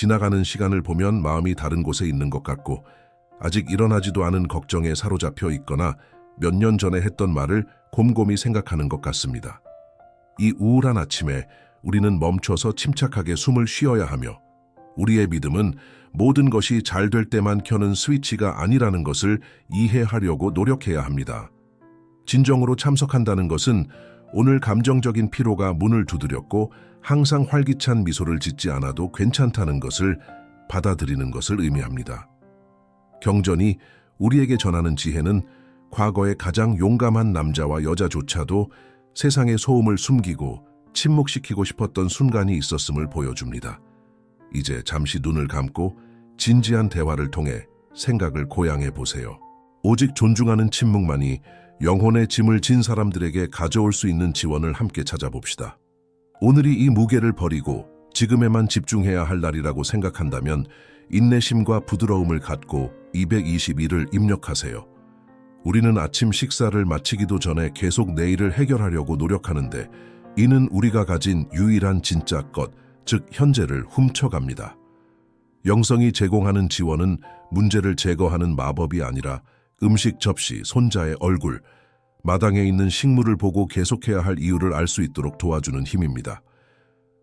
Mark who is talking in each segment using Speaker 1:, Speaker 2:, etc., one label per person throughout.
Speaker 1: 지나가는 시간을 보면 마음이 다른 곳에 있는 것 같고 아직 일어나지도 않은 걱정에 사로잡혀 있거나 몇 년 전에 했던 말을 곰곰이 생각하는 것 같습니다. 이 우울한 아침에 우리는 멈춰서 침착하게 숨을 쉬어야 하며 우리의 믿음은 모든 것이 잘 될 때만 켜는 스위치가 아니라는 것을 이해하려고 노력해야 합니다. 진정으로 참석한다는 것은 오늘 감정적인 피로가 문을 두드렸고 항상 활기찬 미소를 짓지 않아도 괜찮다는 것을 받아들이는 것을 의미합니다. 경전이 우리에게 전하는 지혜는 과거의 가장 용감한 남자와 여자조차도 세상의 소음을 숨기고 침묵시키고 싶었던 순간이 있었음을 보여줍니다. 이제 잠시 눈을 감고 진지한 대화를 통해 생각을 고양해 보세요. 오직 존중하는 침묵만이 영혼의 짐을 진 사람들에게 가져올 수 있는 지원을 함께 찾아봅시다. 오늘이 이 무게를 버리고 지금에만 집중해야 할 날이라고 생각한다면 인내심과 부드러움을 갖고 221을 입력하세요. 우리는 아침 식사를 마치기도 전에 계속 내일을 해결하려고 노력하는데 이는 우리가 가진 유일한 진짜 것, 즉 현재를 훔쳐갑니다. 영성이 제공하는 지원은 문제를 제거하는 마법이 아니라 음식 접시, 손자의 얼굴, 마당에 있는 식물을 보고 계속해야 할 이유를 알 수 있도록 도와주는 힘입니다.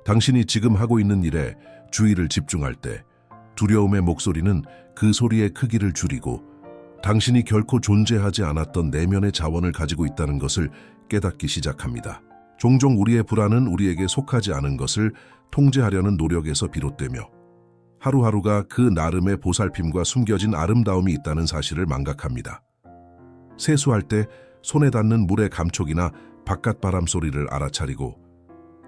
Speaker 1: 당신이 지금 하고 있는 일에 주의를 집중할 때 두려움의 목소리는 그 소리의 크기를 줄이고 당신이 결코 존재하지 않았던 내면의 자원을 가지고 있다는 것을 깨닫기 시작합니다. 종종 우리의 불안은 우리에게 속하지 않은 것을 통제하려는 노력에서 비롯되며 하루하루가 그 나름의 보살핌과 숨겨진 아름다움이 있다는 사실을 망각합니다. 세수할 때 손에 닿는 물의 감촉이나 바깥 바람 소리를 알아차리고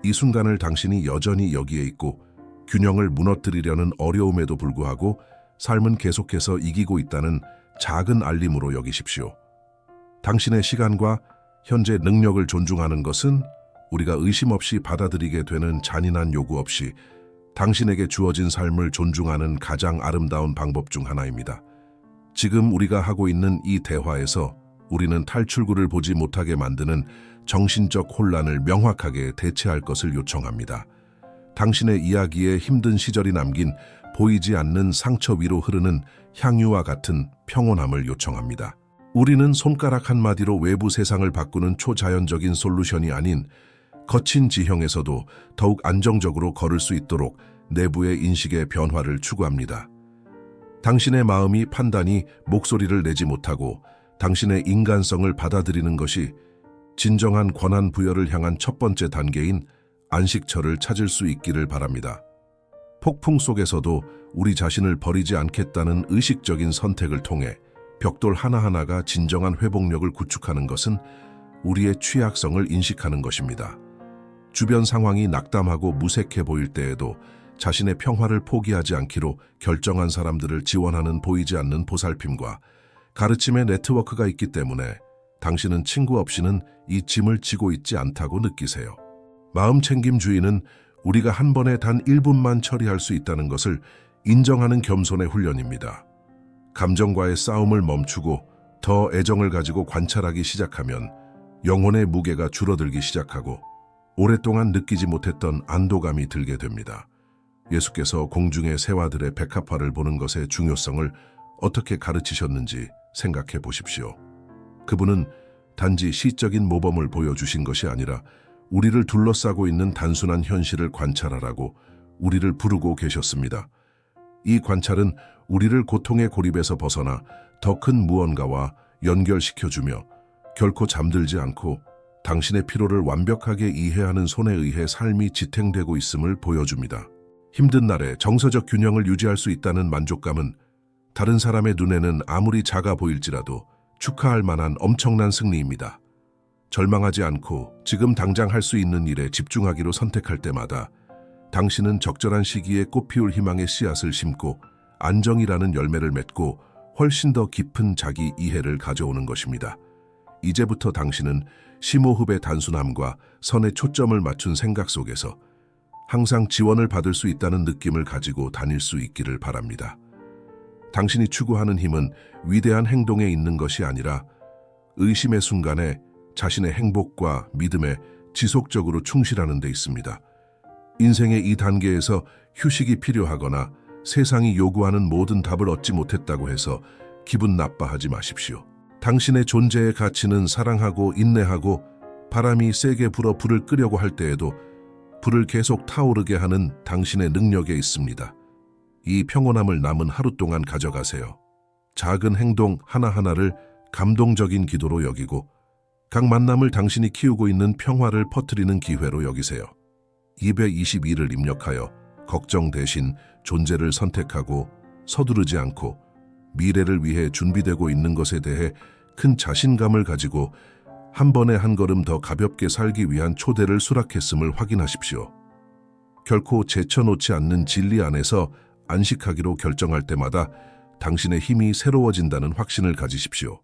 Speaker 1: 이 순간을 당신이 여전히 여기에 있고 균형을 무너뜨리려는 어려움에도 불구하고 삶은 계속해서 이기고 있다는 작은 알림으로 여기십시오. 당신의 시간과 현재 능력을 존중하는 것은 우리가 의심 없이 받아들이게 되는 잔인한 요구 없이 당신에게 주어진 삶을 존중하는 가장 아름다운 방법 중 하나입니다. 지금 우리가 하고 있는 이 대화에서 우리는 탈출구를 보지 못하게 만드는 정신적 혼란을 명확하게 대체할 것을 요청합니다. 당신의 이야기에 힘든 시절이 남긴 보이지 않는 상처 위로 흐르는 향유와 같은 평온함을 요청합니다. 우리는 손가락 한마디로 외부 세상을 바꾸는 초자연적인 솔루션이 아닌 거친 지형에서도 더욱 안정적으로 걸을 수 있도록 내부의 인식의 변화를 추구합니다. 당신의 마음이 판단이 목소리를 내지 못하고 당신의 인간성을 받아들이는 것이 진정한 권한 부여를 향한 첫 번째 단계인 안식처를 찾을 수 있기를 바랍니다. 폭풍 속에서도 우리 자신을 버리지 않겠다는 의식적인 선택을 통해 벽돌 하나하나가 진정한 회복력을 구축하는 것은 우리의 취약성을 인식하는 것입니다. 주변 상황이 낙담하고 무색해 보일 때에도 자신의 평화를 포기하지 않기로 결정한 사람들을 지원하는 보이지 않는 보살핌과 가르침의 네트워크가 있기 때문에 당신은 친구 없이는 이 짐을 지고 있지 않다고 느끼세요. 마음 챙김 주의는 우리가 한 번에 단 1분만 처리할 수 있다는 것을 인정하는 겸손의 훈련입니다. 감정과의 싸움을 멈추고 더 애정을 가지고 관찰하기 시작하면 영혼의 무게가 줄어들기 시작하고 오랫동안 느끼지 못했던 안도감이 들게 됩니다. 예수께서 공중의 새와들의 백합화를 보는 것의 중요성을 어떻게 가르치셨는지 생각해 보십시오. 그분은 단지 시적인 모범을 보여주신 것이 아니라 우리를 둘러싸고 있는 단순한 현실을 관찰하라고 우리를 부르고 계셨습니다. 이 관찰은 우리를 고통의 고립에서 벗어나 더 큰 무언가와 연결시켜주며 결코 잠들지 않고 당신의 피로를 완벽하게 이해하는 손에 의해 삶이 지탱되고 있음을 보여줍니다. 힘든 날에 정서적 균형을 유지할 수 있다는 만족감은 다른 사람의 눈에는 아무리 작아 보일지라도 축하할 만한 엄청난 승리입니다. 절망하지 않고 지금 당장 할 수 있는 일에 집중하기로 선택할 때마다 당신은 적절한 시기에 꽃피울 희망의 씨앗을 심고 안정이라는 열매를 맺고 훨씬 더 깊은 자기 이해를 가져오는 것입니다. 이제부터 당신은 심호흡의 단순함과 선의 초점을 맞춘 생각 속에서 항상 지원을 받을 수 있다는 느낌을 가지고 다닐 수 있기를 바랍니다. 당신이 추구하는 힘은 위대한 행동에 있는 것이 아니라 의심의 순간에 자신의 행복과 믿음에 지속적으로 충실하는 데 있습니다. 인생의 이 단계에서 휴식이 필요하거나 세상이 요구하는 모든 답을 얻지 못했다고 해서 기분 나빠하지 마십시오. 당신의 존재의 가치는 사랑하고 인내하고 바람이 세게 불어 불을 끄려고 할 때에도 불을 계속 타오르게 하는 당신의 능력에 있습니다. 이 평온함을 남은 하루 동안 가져가세요. 작은 행동 하나하나를 감동적인 기도로 여기고 각 만남을 당신이 키우고 있는 평화를 퍼뜨리는 기회로 여기세요. 222를 입력하여 걱정 대신 존재를 선택하고 서두르지 않고 미래를 위해 준비되고 있는 것에 대해 큰 자신감을 가지고 한 번에 한 걸음 더 가볍게 살기 위한 초대를 수락했음을 확인하십시오. 결코 제쳐놓지 않는 진리 안에서 안식하기로 결정할 때마다 당신의 힘이 새로워진다는 확신을 가지십시오.